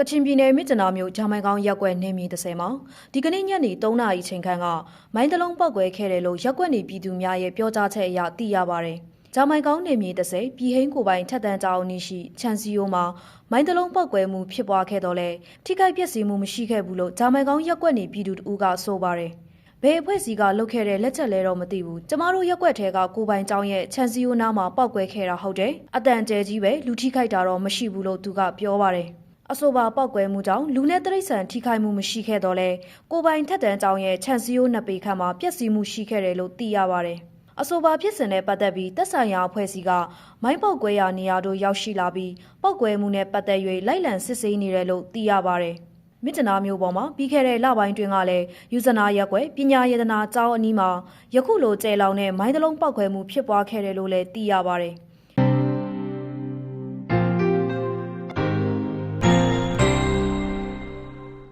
ကချင်ပြည်နယ်မြစ်တနာမြို့ဂျာမိုင်ကောင်းရက်ကွက်နေမြေ30မှာဒီကနေ့ညနေ3နာရီချိန်ခန့်ကမိုင်းတလုံးပောက်ကွဲခဲ့တယ်လို့ရက်ကွက်နေပြည်သူများရဲ့ပြောကြားချက်အရသိရပါတယ်။ဂျာမိုင်ကောင်းနေမြေ30ပြည်ဟင်းကိုပိုင်ထက်တန်းကြောင်နီရှိချန်စီယိုမှာမိုင်းတလုံးပောက်ကွဲမှုဖြစ်ပွားခဲ့တော့လဲထိခိုက်ပျက်စီးမှုမရှိခဲ့ဘူးလို့ဂျာမိုင်ကောင်းရက်ကွက်နေပြည်သူတို့ကဆိုပါတယ်။ဘယ်အဖွဲ့စီကလုတ်ခဲ့တဲ့လက်ချက်လဲတော့မသိဘူးကျမတို့ရက်ွက်ထဲကကိုပိုင်ကျောင်းရဲ့ချန်စီယိုနားမှာပောက်ကွဲခဲ့တာဟုတ်တယ်အတန်ကျဲကြီးပဲလူထိခိုက်တာတော့မရှိဘူးလို့သူကပြောပါတယ် အဆိုပါပောက်ကွဲမှုကြောင့်လူနဲ့တရိษံထိခိုက်မှုမရှိခဲ့တော့လဲကိုပိုင်ထက်တန်းကျောင်းရဲ့ချန်စီယိုနှစ်ပေခန့်မှာပျက်စီးမှုရှိခဲ့တယ်လို့သိရပါတယ်အဆိုပါဖြစ်စဉ်နဲ့ပတ်သက်ပြီးတက်ဆိုင်ရာအဖွဲ့အစည်းကမိုင်းပောက်ကွဲရာနေရာတို့ရောက်ရှိလာပြီးပောက်ကွဲမှုနဲ့ပတ်သက်၍လိုက်လံစစ်ဆေးနေတယ်လို့သိရပါတယ်။မြစ်တနာမျိုးပေါ်မှာပြီးခဲ့တဲ့လပိုင်းတွင်ကလည်းယူဇနာရက်ွယ်ပညာယေဒနာကျောင်းအနီးမှာယခုလိုကျဲလောင်တဲ့မိုင်းတလုံးပောက်ကွဲမှုဖြစ်ပွားခဲ့တယ်လို့လည်းသိရပါတယ်။